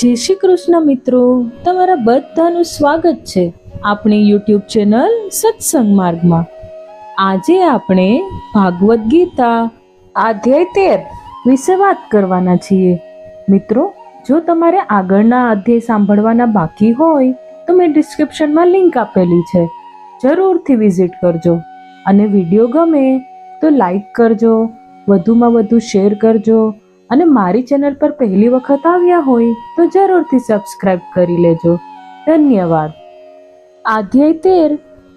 જય શ્રી કૃષ્ણ મિત્રો. તમારા બધાનું સ્વાગત છે આપણી યુટ્યુબ ચેનલ સત્સંગ માર્ગમાં. આજે આપણે ભાગવદ્ ગીતા અધ્યાય તેર વિશે વાત કરવાના છીએ. મિત્રો, જો તમારે આગળના અધ્યાય સાંભળવાના બાકી હોય, તો મેં ડિસ્ક્રિપ્શનમાં લિંક આપેલી છે. જરૂરથી વિઝિટ કરજો. અને વીડિયો ગમે તો લાઈક કરજો, વધુમાં વધુ શેર કરજો અને મારી ચેનલ પર પહેલી વખત આવ્યા હોય તો જરૂરથી સબસ્ક્રાઇબ કરી લેજો. ધન્યવાદ. આધ્યાય તેર,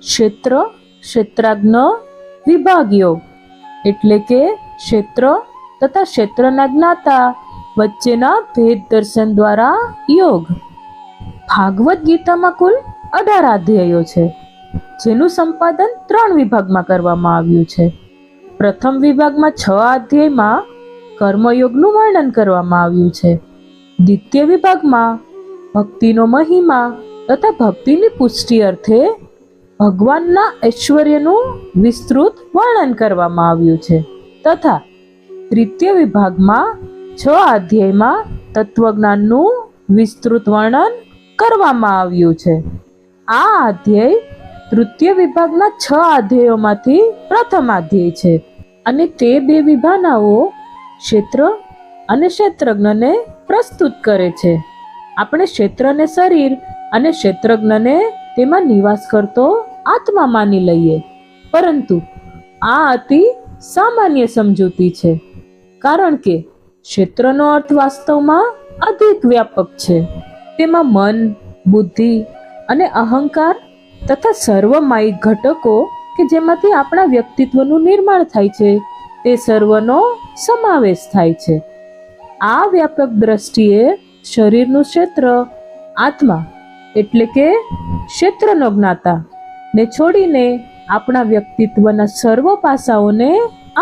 ક્ષેત્ર ક્ષેત્રાજ્ઞ વિભાગ યોગ એટલે કે ક્ષેત્ર તથા ક્ષેત્રના જ્ઞાતા વચ્ચેના ભેદ દર્શન દ્વારા યોગ. ભાગવત ગીતામાં કુલ અઢાર અધ્યાયો છે, જેનું સંપાદન ત્રણ વિભાગમાં કરવામાં આવ્યું છે. પ્રથમ વિભાગમાં છ અધ્યાયમાં કર્મયોગનું વર્ણન કરવામાં આવ્યું છે. દ્વિતીય વિભાગમાં ભક્તિનો મહિમા તથા ભક્તિની પુષ્ટિ અર્થે ભગવાનના ઐશ્વર્યનું વિસ્તૃત વર્ણન કરવામાં આવ્યું છે. તથા તૃતીય વિભાગમાં છ અધ્યાયમાં તત્વજ્ઞાનનું વિસ્તૃત વર્ણન કરવામાં આવ્યું છે. આ અધ્યાય તૃતીય વિભાગના છ અધ્યાયોમાંથી પ્રથમ અધ્યાય છે અને તે બે વિભાવનાઓ ક્ષેત્ર અને ક્ષેત્રજ્ઞને પ્રસ્તુત કરે છે. આપણે ક્ષેત્રને શરીર અને ક્ષેત્રજ્ઞને તેમાં નિવાસ કરતો આત્મા માની લઈએ. પરંતુ આ અતિ સામાન્ય સમજૂતી છે, કારણ કે ક્ષેત્રનો અર્થ વાસ્તવમાં અધિક વ્યાપક છે. તેમાં મન, બુદ્ધિ અને અહંકાર તથા સર્વમાયિક ઘટકો કે જેમાંથી આપણા વ્યક્તિત્વનું નિર્માણ થાય છે તે સર્વનો સમાવેશ થાય છે. આ વ્યાપક દ્રષ્ટિએ શરીરનું ક્ષેત્ર, આત્મા, એટલે કે ક્ષેત્રનો જ્ઞાતા, ને છોડીને આપણા વ્યક્તિત્વના સર્વ પાસાઓને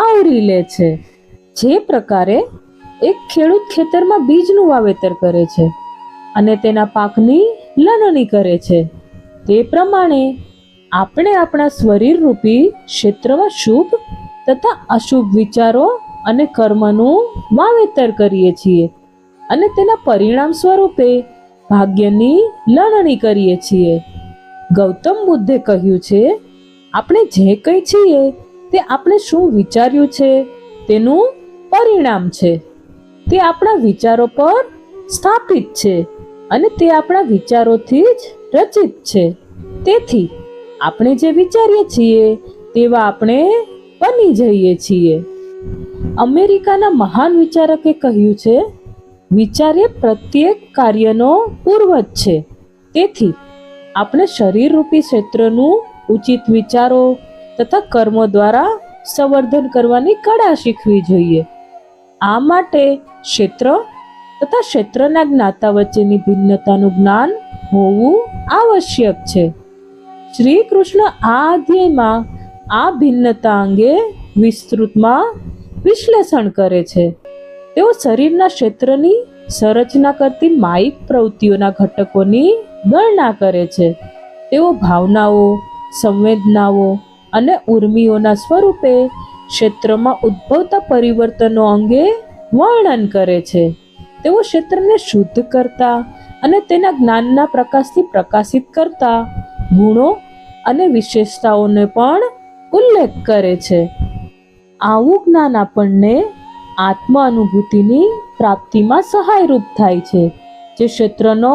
આવરી લે છે. જે પ્રકારે એક ખેડૂત ખેતરમાં બીજનું વાવેતર કરે છે અને તેના પાકની લણણી કરે છે, તે પ્રમાણે આપણે આપણા શરીર રૂપી ક્ષેત્રમાં શુભ તથા અશુભ વિચારો અને કર્મનું વાવેતર કરીએ છીએ અને તેના પરિણામ સ્વરૂપે ભાગ્યની લણણી કરીએ છીએ. ગૌતમ બુદ્ધે કહ્યું છે, આપણે જે કંઈ છીએ તે આપણે શું વિચાર્યું છે તેનું પરિણામ છે. તે આપણા વિચારો પર સ્થાપિત છે અને તે આપણા વિચારોથી જ રચિત છે. તેથી આપણે જે વિચારીએ છીએ તેવા આપણે બની જઈએ છીએ. અમેરિકાના મહાન વિચારકે કહ્યું છે, વિચાર એ પ્રત્યેક કાર્યનો પૂર્વજ છે. તેથી, આપણે શરીરરૂપી ક્ષેત્રનું ઉચિત વિચારો તથા કર્મો દ્વારા સંવર્ધન કરવાની કળા શીખવી જોઈએ. આ માટે ક્ષેત્ર તથા ક્ષેત્રના જ્ઞાતા વચ્ચેની ભિન્નતાનું જ્ઞાન હોવું આવશ્યક છે. શ્રી કૃષ્ણ આ અધ્યાયમાં આ ભિન્નતા અંગે વિસ્તૃતમાં વિશ્લેષણ કરે છે. તેઓ શરીરના ક્ષેત્રની સંરચના કરતી માયિક પ્રવૃત્તિઓના ઘટકોની ગણના કરે છે. તેઓ ભાવનાઓ, સંવેદનાઓ અને ઉર્મિઓના સ્વરૂપે ક્ષેત્રમાં ઉદ્ભવતા પરિવર્તનો અંગે વર્ણન કરે છે. તેઓ ક્ષેત્રને શુદ્ધ કરતા અને તેના જ્ઞાનના પ્રકાશથી પ્રકાશિત કરતા ગુણો અને વિશેષતાઓને પણ ઉલ્લેખ કરે છે. આવું જ્ઞાન આપણને આત્મ અનુભૂતિની પ્રાપ્તિમાં સહાયરૂપ થાય છે, જે ક્ષેત્રનો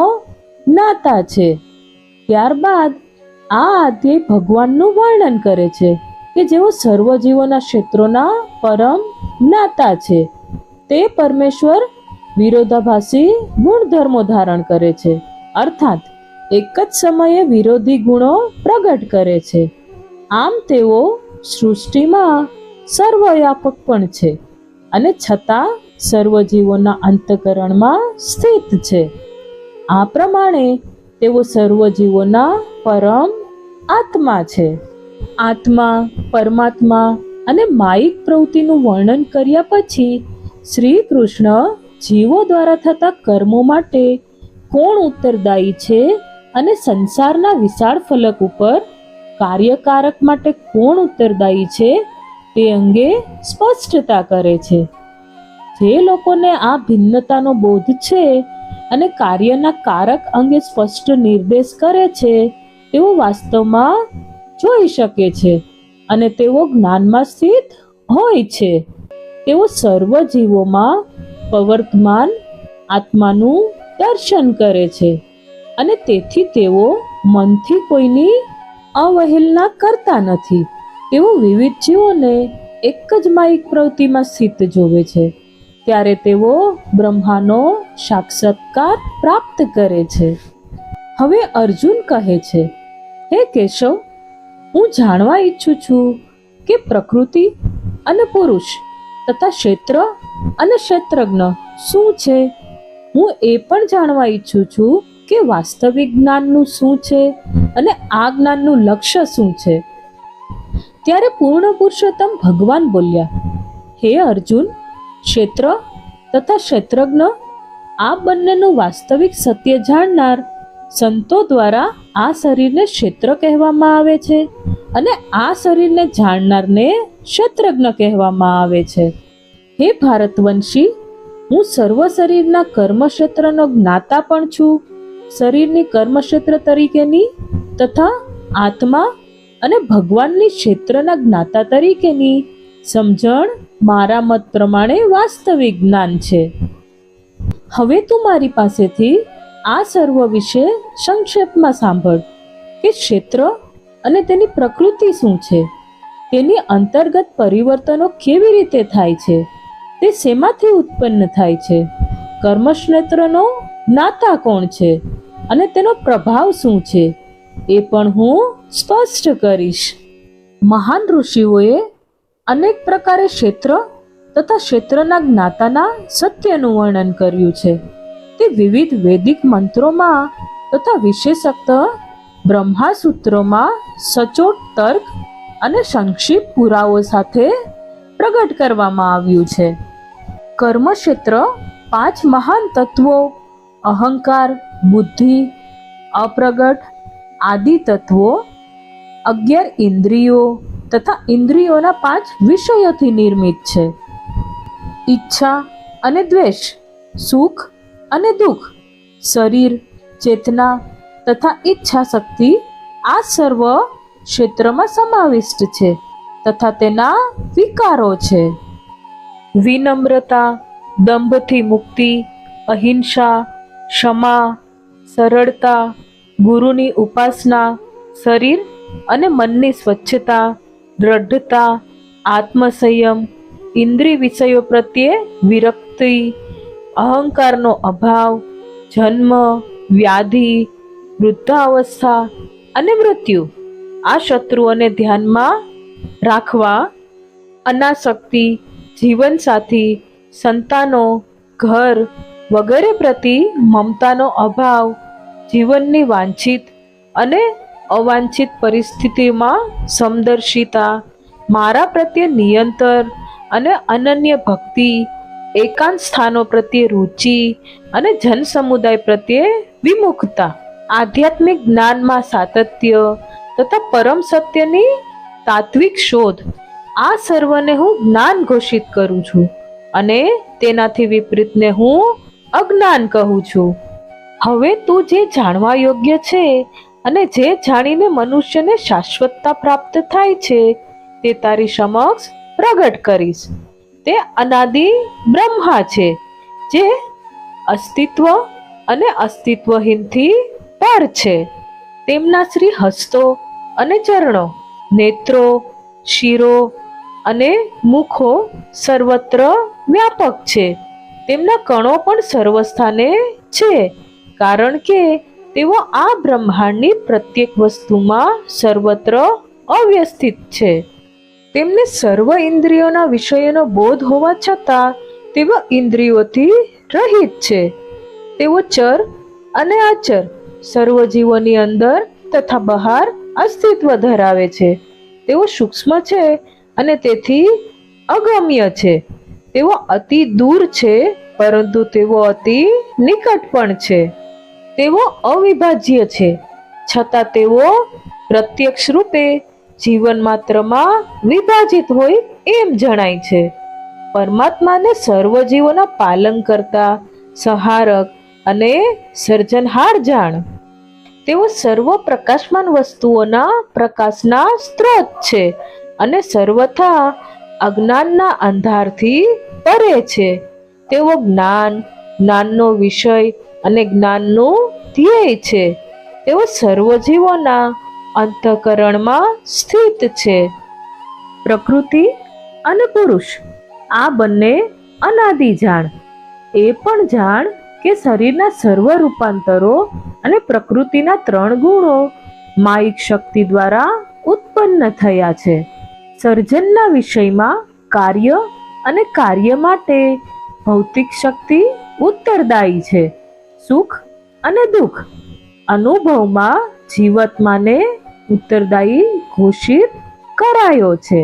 જ્ઞાતા છે. ત્યારબાદ આ અધ્યાય ભગવાનનું વર્ણન કરે છે કે જેઓ સર્વજીવોના ક્ષેત્રોના પરમ જ્ઞાતા છે. તે પરમેશ્વર વિરોધાભાસી ગુણધર્મો ધારણ કરે છે, અર્થાત એક જ સમયે વિરોધી ગુણો પ્રગટ કરે છે. આમ તેઓ સૃષ્ટિમાં સર્વવ્યાપક પણ છે અને છતાં સર્વજીવોના અંતકરણમાં સ્થિત છે. આ પ્રમાણે તેઓ સર્વજીવોના પરમ આત્મા છે. આત્મા, પરમાત્મા અને માયિક પ્રવૃત્તિનું વર્ણન કર્યા પછી શ્રી કૃષ્ણ જીવો દ્વારા થતા કર્મો માટે કોણ ઉત્તરદાયી છે અને સંસારના વિશાળ ફલક ઉપર કાર્યકારક માટે કોણ ઉત્તરદાયી છે તે અંગે સ્પષ્ટતા કરે છે. જે લોકોને આ ભિન્નતાનો બોધ છે અને કાર્યના કારક અંગે સ્પષ્ટ નિર્દેશ કરે છે, તેઓ વાસ્તવમાં જોઈ શકે છે અને તેઓ જ્ઞાનમાં સ્થિત હોય છે. તેઓ સર્વ જીવોમાં પ્રવર્તમાન આત્માનું દર્શન કરે છે અને તેથી તેઓ મનથી કોઈની અવહેલના કરતા નથી. તેઓ વિવિધ જીવોને એક જ માયિક પ્રવૃત્તિમાં સ્થિત જોવે છે. ત્યારે તેઓ બ્રહ્માનો સાક્ષાત્કાર પ્રાપ્ત કરે છે. હવે અર્જુન કહે છે, હે કેશવ, હું જાણવા ઈચ્છું છું કે પ્રકૃતિ અને પુરુષ તથા ક્ષેત્ર અને ક્ષેત્રજ્ઞ શું છે? હું એ પણ જાણવા ઈચ્છું છું કે વાસ્તવિક જ્ઞાનનું શું છે? અને આ જ્ઞાનનું લક્ષ્ય શું છે? ત્યારે પૂર્ણ પુરુષોત્તમ ભગવાન બોલ્યા, હે અર્જુન, ક્ષેત્ર તથા ક્ષેત્રજ્ઞ, આ બંનેનું વાસ્તવિક સત્ય જાણનાર સંતો દ્વારા આ શરીરને ક્ષેત્ર કહેવામાં આવે છે અને આ શરીરને જાણનારને ક્ષેત્રજ્ઞ કહેવામાં આવે છે. હે ભારતવંશી, હું સર્વ શરીરના કર્મક્ષેત્રનો જ્ઞાતા પણ છું. શરીરની કર્મક્ષેત્ર તરીકેની તથા આત્મા અને ભગવાનની ક્ષેત્રના જ્ઞાતા તરીકેની સમજણ મારા મત પ્રમાણે વાસ્તવિક જ્ઞાન છે. હવે તું મારી પાસેથી આ સર્વ વિશે સંક્ષેપમાં સાંભળ કે ક્ષેત્ર અને તેની પ્રકૃતિ શું છે? તેની અંતર્ગત પરિવર્તનો કેવી રીતે થાય છે? તે શેમાંથી ઉત્પન્ન થાય છે? કર્મક્ષેત્રનો જ્ઞાતા કોણ છે? અને તેનો પ્રભાવ શું છે? એ પણ હું સ્પષ્ટ કરીશ. મહાન ઋષિઓએ અનેક પ્રકારે ક્ષેત્ર તથા ક્ષેત્રના જ્ઞાતાના સત્યનું વર્ણન કર્યું છે. તે વિવિધ વૈદિક મંત્રોમાં તથા વિશેષક્ત બ્રહ્માસૂત્રોમાં સચોટ તર્ક અને સંક્ષિપ્ત પુરાવો સાથે પ્રગટ કરવામાં આવ્યું છે. કર્મક્ષેત્ર પાંચ મહાન તત્વો, અહંકાર, બુદ્ધિ, અપ્રગટ આદિ તત્વો અગિયાર ઇન્દ્રિયો તથા ઇન્દ્રિયોના પાંચ વિષયોથી નિર્મિત છે. ઈચ્છા અને દ્વેષ, સુખ અને દુઃખ, શરીર, ચેતના તથા ઈચ્છા શક્તિ આ સર્વ ક્ષેત્રમાં સમાવિષ્ટ છે તથા તેના વિકારો છે. વિનમ્રતા, દંભથી મુક્તિ, અહિંસા, ક્ષમા, સરળતા ગુરુની ઉપાસના, શરીર અને મનની સ્વચ્છતા, દ્રઢતા, આત્મસંયમ, ઇન્દ્રિય વિષયો પ્રત્યે વિરક્તિ, અહંકારનો અભાવ, જન્મ, વ્યાધિ, વૃદ્ધાવસ્થા અને મૃત્યુ આ શત્રુઓને ધ્યાનમાં રાખવા અનાસક્તિ જીવનસાથી, સંતાનો, ઘર વગેરે પ્રતિ મમતાનો અભાવ જીવનની વાંછિત અને અવાંછિત પરિસ્થિતિમાં સમદર્શિતા, મારા પ્રત્યે નિયંતર અને અનન્ય ભક્તિ, એકાંત સ્થાનો પ્રત્યે રુચિ અને જન સમુદાય પ્રત્યે વિમુખતા, આધ્યાત્મિક જ્ઞાનમાં સાતત્ય તથા પરમ સત્યની તાત્વિક શોધ, આ સર્વને હું જ્ઞાન ઘોષિત કરું છું અને તેનાથી વિપરીતને હું અજ્ઞાન કહું છું. હવે તું જે જાણવા યોગ્ય છે અને જે જાણીને મનુષ્યને શાશ્વતતા પ્રાપ્ત થાય છે, તે તારી સમક્ષ પ્રગટ કરીશ. તે અનાદિ બ્રહ્મા છે, જે અસ્તિત્વ અને અસ્તિત્વહીનથી પર છે. તેમના શ્રી હસ્તો અને ચરણો, નેત્રો, શિરો અને મુખો સર્વત્ર વ્યાપક છે. તેમના કણો પણ સર્વસ્થાને છે. કારણ કે તેઓ આ બ્રહ્માંડની પ્રત્યેક વસ્તુમાં સર્વત્ર અવ્યસ્થિત છે. તેમને સર્વ ઇન્દ્રિયોના વિષયોનો બોધ હોવા છતાં તેઓ ઇન્દ્રિયોથી રહિત છે. તેઓ ચર અને અચર સર્વ જીવોની અંદર તથા બહાર અસ્તિત્વ ધરાવે છે. તેઓ સૂક્ષ્મ છે અને તેથી અગમ્ય છે. તેઓ અતિ દૂર છે, પરંતુ તેઓ અતિ નિકટ પણ છે. તેઓ અવિભાજ્ય છે. છતાં તેઓ પ્રત્યક્ષ રૂપે જીવન માત્રમાં વિભાજિત હોય એમ જણાય છે. પરમાત્માને સર્વ જીવોના પાલન કરતા સહારક અને સર્જનહાર જાણ. તેઓ સર્વ પ્રકાશમાન વસ્તુઓના પ્રકાશના સ્ત્રોત છે અને સર્વથા અજ્ઞાનના અંધારથી પરે છે. તેઓ જ્ઞાન, જ્ઞાનનો વિષય અને જ્ઞાનનું ધ્યેય છે. તેઓ સર્વજીવોના અંતઃકરણમાં સ્થિત છે. પ્રકૃતિ અને પુરુષ, આ બંને અનાદિ જાણ. એ પણ જાણ કે શરીરના સર્વ રૂપાંતરો અને પ્રકૃતિના ત્રણ ગુણો માયિક શક્તિ દ્વારા ઉત્પન્ન થયા છે. સર્જનના વિષયમાં કાર્ય અને કાર્ય માટે ભૌતિક શક્તિ ઉત્તરદાયી છે. સુખ અને દુઃખ અનુભવમાં જીવાત્માને ઉત્તરદાયી ઘોષિત કરાયો છે.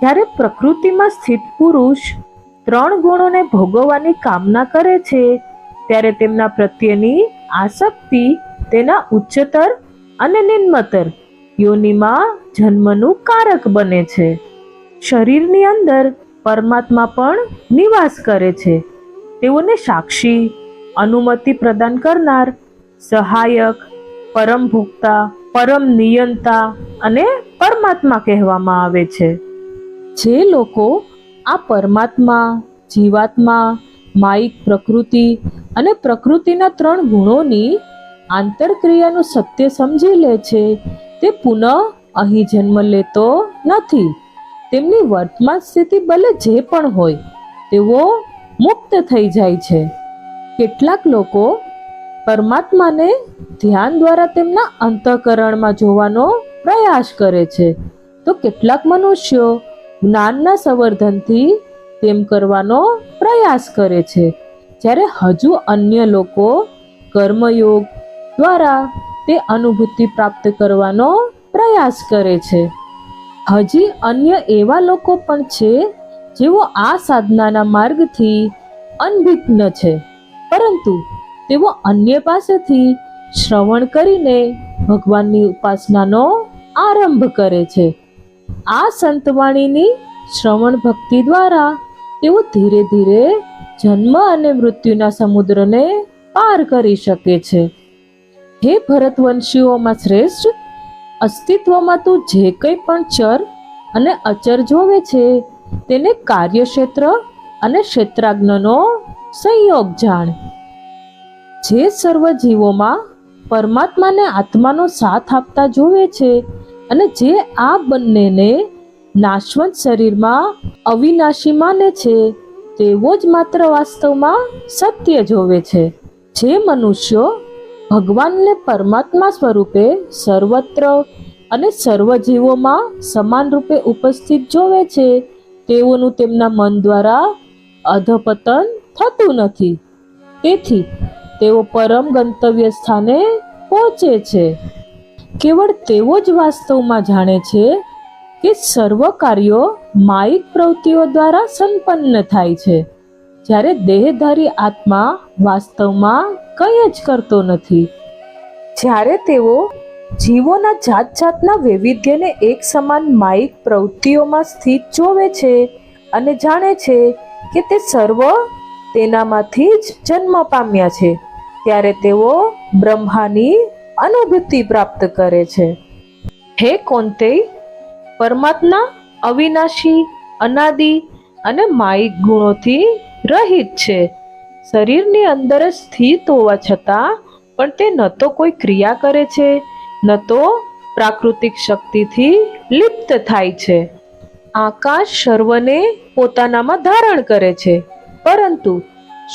જ્યારે પ્રકૃતિમાં સ્થિત પુરુષ ત્રણ ગુણોને ભોગવવાની કામના કરે છે, ત્યારે તેમના પ્રત્યેની આસક્તિ તેના ઉચ્ચતર અને નિમ્નતર યોનિમાં જન્મનું કારક બને છે. શરીરની અંદર પરમાત્મા પણ નિવાસ કરે છે. તેઓને સાક્ષી અનુમતિ પ્રદાન કરનાર, સહાયક, પરમ ભોક્તા, પરમ નિયંતા અને પરમાત્મા કહેવામાં આવે છે. જે લોકો આ પરમાત્મા, જીવાત્મા માયિક પ્રકૃતિ અને પ્રકૃતિના ત્રણ ગુણોની આંતરક્રિયાનું સત્ય સમજી લે છે, તે પુનઃ અહીં જન્મ લેતો નથી. તેમની વર્તમાન સ્થિતિ ભલે જે પણ હોય, તેઓ મુક્ત થઈ જાય છે. કેટલાક લોકો પરમાત્માને ધ્યાન દ્વારા તેમના અંતઃકરણમાં જોવાનો પ્રયાસ કરે છે. તો કેટલાક મનુષ્યો જ્ઞાનના સંવર્ધનથી તેમ કરવાનો પ્રયાસ કરે છે. જ્યારે હજુ અન્ય લોકો કર્મયોગ દ્વારા તે અનુભૂતિ પ્રાપ્ત કરવાનો પ્રયાસ કરે છે. હજી અન્ય એવા લોકો પણ છે જેઓ આ સાધનાના માર્ગથી અનભિજ્ઞ છે. પરંતુ તેઓ અન્ય પાસેથી શ્રવણ કરીને ભગવાનની ઉપાસનાનો આરંભ કરે છે. આ સંતવાણીની શ્રવણ ભક્તિ દ્વારા તેઓ ધીરે ધીરે જન્મ અને મૃત્યુના સમુદ્રને પાર કરી શકે છે. હે ભરતવંશીઓમાં શ્રેષ્ઠ, અસ્તિત્વમાં તું જે કંઈ પણ ચર અને અચર જોવે છે, તેને કાર્યક્ષેત્ર અને ક્ષેત્રાજ્ઞનો સંયોગ જાણ. જે સર્વ જીવોમાં પરમાત્માને આત્માનો સાથ આપતા જોવે છે અને જે આ બંનેને નાશવંત શરીરમાં અવિનાશી માને છે, તેવો જ માત્ર વાસ્તવમાં સત્ય જોવે છે. જે મનુષ્યો ભગવાનને પરમાત્મા સ્વરૂપે સર્વત્ર અને સર્વ જીવોમાં સમાન રૂપે ઉપસ્થિત જોવે છે, તેઓનું તેમના મન દ્વારા અધપતન થતું નથી. તેથી તેઓ પરમ ગંતવ્ય સ્થાને પહોંચે છે. કેવળ તેઓ જ વાસ્તવમાં જાણે છે કે સર્વ કાર્યો માયિક પ્રવૃત્તિઓ દ્વારા સંપન્ન થાય છે. જ્યારે દેહધારી આત્મા વાસ્તવમાં કંઈ જ કરતો નથી. જ્યારે તેઓ જીવોના જાત જાતના વૈવિધ્યને એક સમાન માયિક પ્રવૃત્તિઓમાં સ્થિત જોવે છે અને જાણે છે કે તે સર્વ તેનામાંથી જ જન્મ પામ્યા છે, ત્યારે તેઓ બ્રહ્માની અનુભૂતિ પ્રાપ્ત કરે છે. હે કોંતે, પરમાત્મા અવિનાશી, અનાદિ અને માયિક ગુણોથી રહિત છે. શરીરની અંદર સ્થિત હોવા છતાં પણ તે ન તો કોઈ ક્રિયા કરે છે, ન તો પ્રાકૃતિક શક્તિથી લિપ્ત થાય છે. આકાશ સર્વને પોતાનામાં ધારણ કરે છે. પરંતુ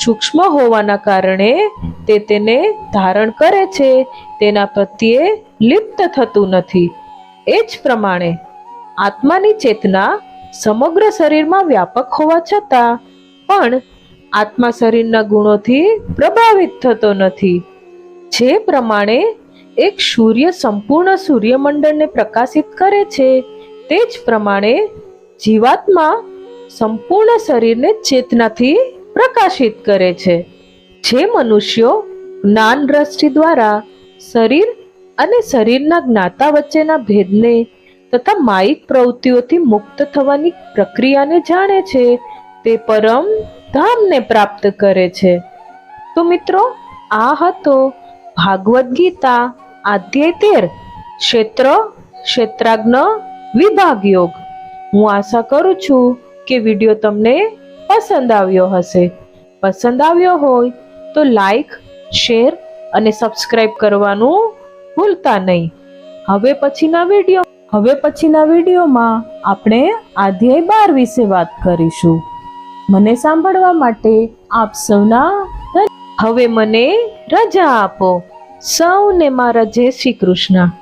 સૂક્ષ્મ હોવાના કારણે તે તેને ધારણ કરે છે. તેના પ્રત્યે લિપ્ત થતું નથી. એ જ પ્રમાણે આત્માની ચેતના સમગ્ર શરીરમાં વ્યાપક હોવા છતાં પણ આત્મા શરીરના ગુણોથી પ્રભાવિત થતો નથી. જે પ્રમાણે એક સૂર્ય સંપૂર્ણ સૂર્યમંડળને પ્રકાશિત કરે છે, તે જ પ્રમાણે જીવાત્મા સંપૂર્ણ શરીરને ચેતનાથી પ્રકાશિત કરે છે. જે મનુષ્યો જ્ઞાન દ્રષ્ટિ દ્વારા શરીર અને શરીરના જ્ઞાતા વચ્ચેના ભેદને તથા માયિક પ્રવૃત્તિઓથી મુક્ત થવાની પ્રક્રિયાને જાણે છે તે પરમ ધામને પ્રાપ્ત કરે છે. તો મિત્રો, આ હતો ભાગવદ્ ગીતા આધ્યાય તેર, ક્ષેત્ર ક્ષેત્રાજ્ઞ વિભાગ યોગ હું આશા કરું છું કે વીડિયો તમને પસંદ આવ્યો હશે. પસંદ આવ્યો હોય તો લાઈક, શેર અને સબસ્ક્રાઈબ કરવાનું ભૂલતા નહીં. હવે પછીના વીડિયો હવે પછીના વિડીયોમાં આપણે અધ્યાય બાર વિશે વાત કરીશું. મને સાંભળવા માટે આપ સૌના હવે મને રજા આપો. સૌને મારા જય શ્રી કૃષ્ણ.